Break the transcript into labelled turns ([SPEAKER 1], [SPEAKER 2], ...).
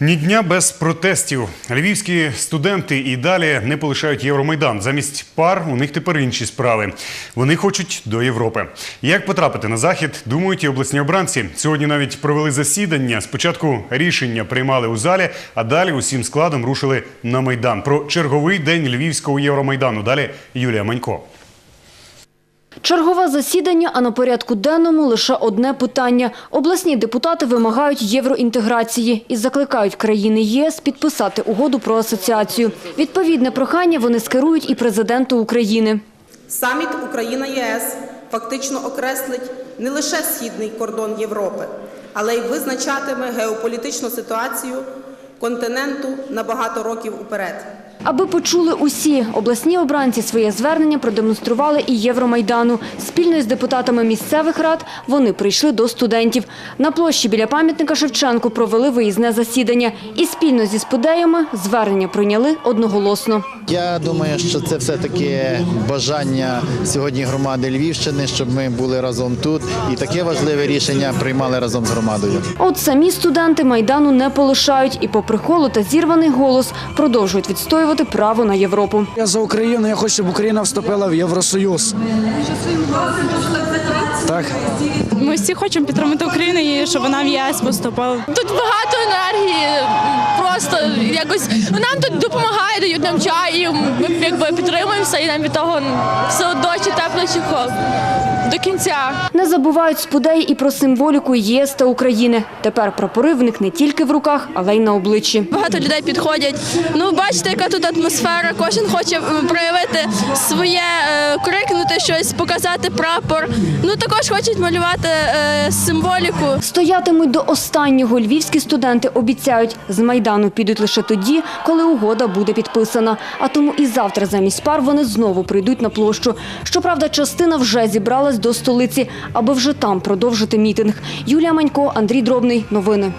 [SPEAKER 1] Ні дня без протестів. Львівські студенти і далі не полишають Євромайдан. Замість пар у них тепер інші справи. Вони хочуть до Європи. Як потрапити на захід, думають і обласні обранці. Сьогодні навіть провели засідання. Спочатку рішення приймали у залі, а далі усім складом рушили на майдан. Про черговий день Львівського Євромайдану. Далі Юлія Манько.
[SPEAKER 2] Чергове засідання, а на порядку денному лише одне питання. Обласні депутати вимагають євроінтеграції і закликають країни ЄС підписати угоду про асоціацію. Відповідне прохання вони скерують і президенту України.
[SPEAKER 3] Саміт Україна ЄС фактично окреслить не лише східний кордон Європи, але й визначатиме геополітичну ситуацію континенту на багато років уперед.
[SPEAKER 2] Аби почули усі, обласні обранці своє звернення продемонстрували і Євромайдану. Спільно із депутатами місцевих рад вони прийшли до студентів. На площі біля пам'ятника Шевченку провели виїзне засідання. І спільно зі спудеями звернення прийняли одноголосно.
[SPEAKER 4] Я думаю, що це все-таки бажання сьогодні громади Львівщини, щоб ми були разом тут і таке важливе рішення приймали разом з громадою.
[SPEAKER 2] От самі студенти Майдану не полишають і попри холод та зірваний голос продовжують відстоювати право на Європу.
[SPEAKER 5] Я за Україну, я хочу, щоб Україна вступила в Євросоюз. Так.
[SPEAKER 6] Ми всі хочемо підтримати Україну і щоб вона в єс поступила.
[SPEAKER 7] Тут багато енергії, просто якось нам тут допомагає, дають нам чай, і ми якби підтримуємося, і нам від того все одно чи тепло, чи холодно. До кінця.
[SPEAKER 2] Не забувають спудеї і про символіку ЄС та України. Тепер прапори в них не тільки в руках, але й на обличчі.
[SPEAKER 7] Багато людей підходять. Ну, бачите, яка тут атмосфера. Кожен хоче проявити своє, е, крикнути щось, показати прапор. Ну також хочуть малювати е, символіку.
[SPEAKER 2] Стоятимуть до останнього. Львівські студенти обіцяють, з Майдану підуть лише тоді, коли угода буде підписана. А тому і завтра замість пар вони знову прийдуть на площу. Щоправда, частина вже зібралась до столиці, аби вже там продовжити мітинг. Юлія Манько, Андрій Дробний. Новини.